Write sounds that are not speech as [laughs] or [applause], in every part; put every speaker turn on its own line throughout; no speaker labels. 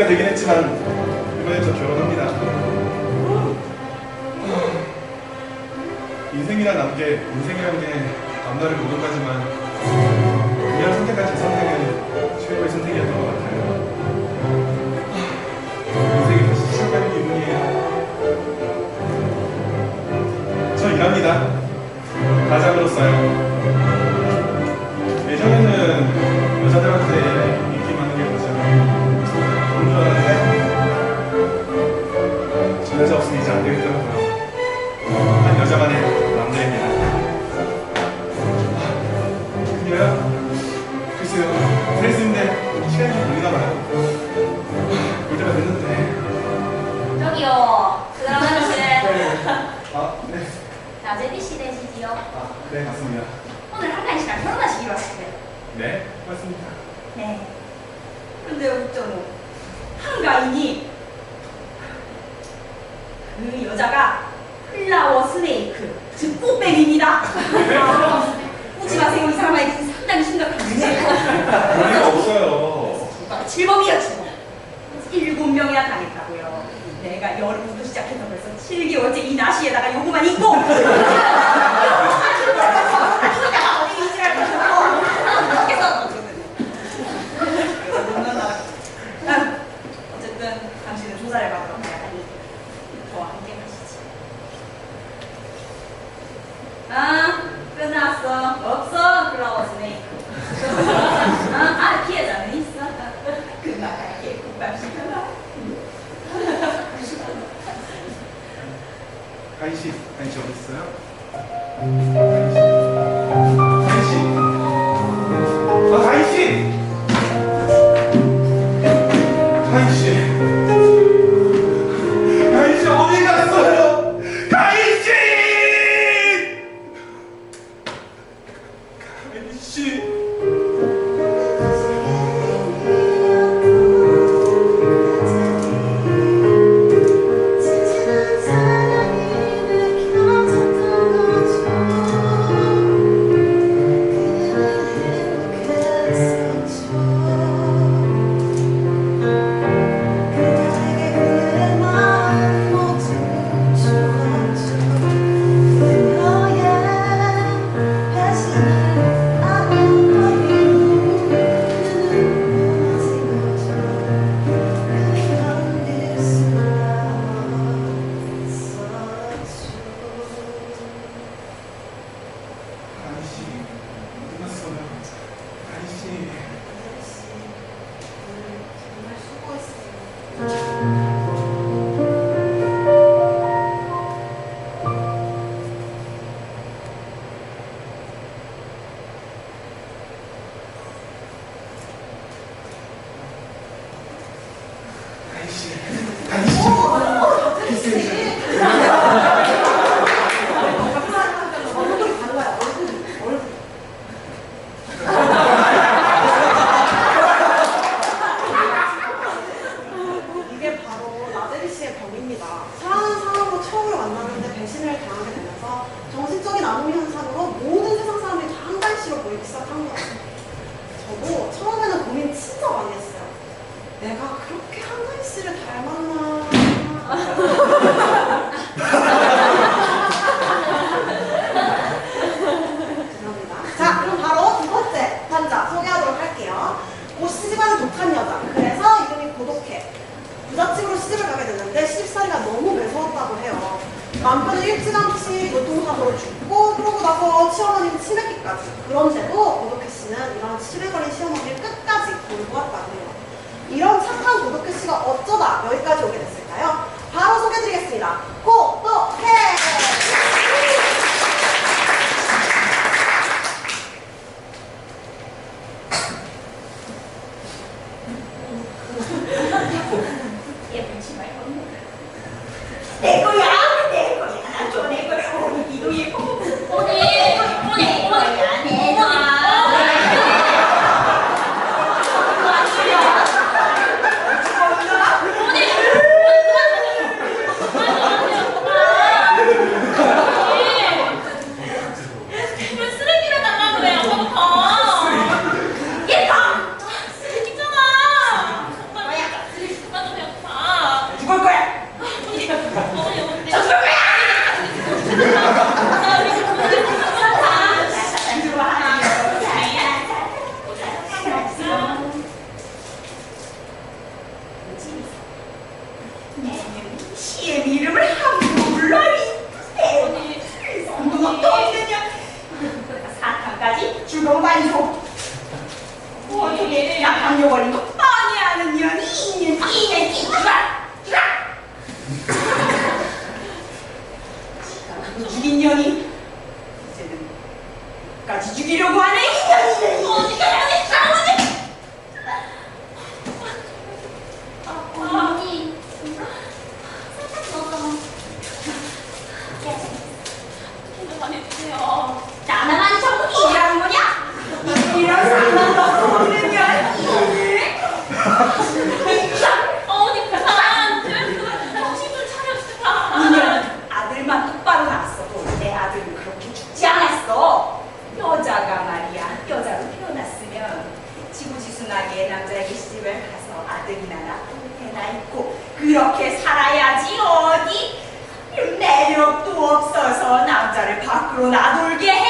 나이가 되긴 했지만 이번에 저 결혼합니다. 인생이란 남게 인생이란 게 앞날을 모든 거지만 그냥 선택한 제 선택은 최고의 선택이었던 것 같아요. 인생이 다시 시작하는 기분이에요. 저 일합니다. 가장으로서요.
근데 어쩌노? 한가인이 그 여자가 플라워 스네이크, 즉 꽃뱀입니다. [laughs] 웃지 마세요, 이 사람에게 상당히 심각한데.
그럴 리가 없어요.
칠범이야, 칠범. 일곱 명이나 당했다고요. 내가 여름부터 시작해서 벌써 7개월째 이 나시에다가 요거만 입고. [laughs] 혼자가 어디 이지랄 하고. 그래서 그래서 너무나 나라. 아, 어쨌든 당신은 조사를 받으러 가야 하니 저와 함께 가시지. 아, 끝났어. 없어, 플라워 스네이크. 아, 아, 피해자는 있어. 그만할게, 국밥 시켜라.
씨 어디 있어요? 가인 가
남편은 일찌감치 교통사고로 죽고 그러고 나서 시어머니는 치매기까지. 그런데도 고독해 씨는 이런 치매 걸린 시어머니를 끝까지 돌보았다고 해요. 이런 착한 고독해 씨가 어쩌다 여기까지 오게 됐을까요? 바로 소개해드리겠습니다.
입었네. 내 거야, 그렇게 살아야지 어디 매력도 없어서 남자를 밖으로 나돌게 해.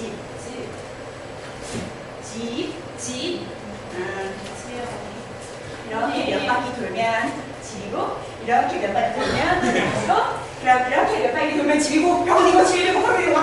집, 집, 집, 집. 아,
이렇게 몇 바퀴 돌면 집이고, 이렇게 몇 바퀴 돌면 집이고, 그럼 이렇게 몇 바퀴 돌면 집이고, 병이고, 집이고, 허리고,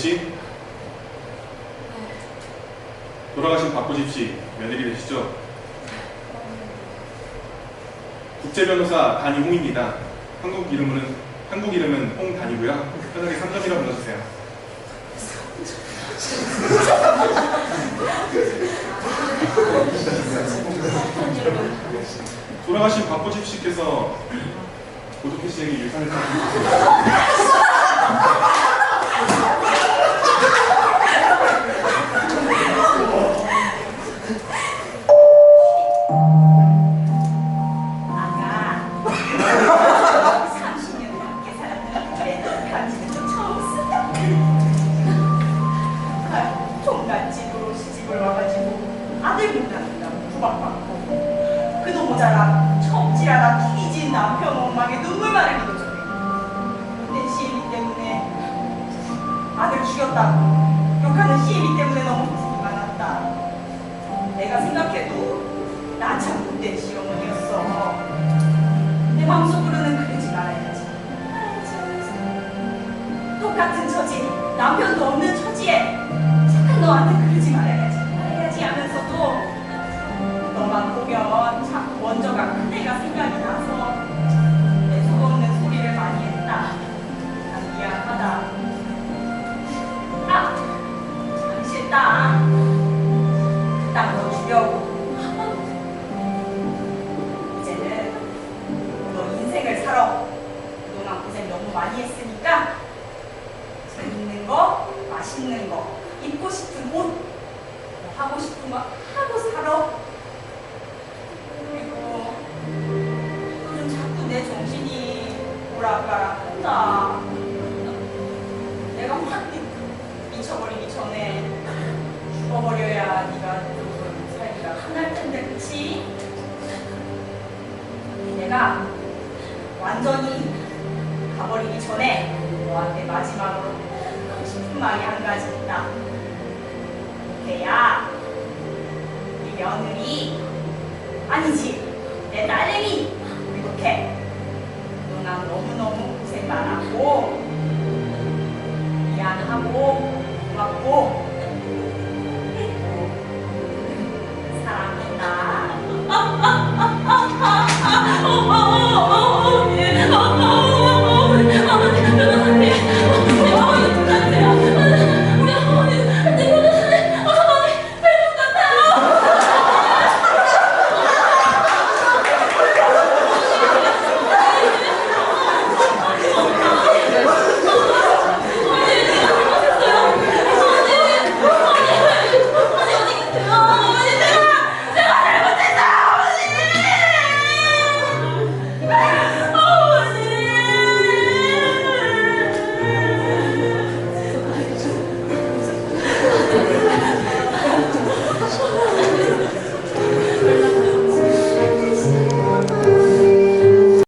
씨?
돌아가신
박고집
씨
며느리
되시죠?
국제변호사 단이홍입니다. 한국 이름은 한국 이름은 홍단이고요. 편하게 3점이라 불러주세요. 돌아가신 박고집 씨께서 고독희 씨에게 유산을 받으셨습니다.
살아. 그동안 고생 너무 많이 했으니까 재밌는 거, 맛있는 거, 입고 싶은 옷, 뭐 하고 싶은 거 하고 살아. 그리고 요즘 자꾸 내 정신이 오락가락 한다. 내가 확 미쳐버리기 전에 죽어버려야 네가 살기가 편할 텐데 그치? 내가 완전히 가버리기 전에 너한테 마지막으로 하고 싶은 말이 한 가지 있다. 그야 우리 네 며느리. 아니지 내 딸내미. 이렇게 누나 너무너무 고생 많았고 미안하고 고맙고.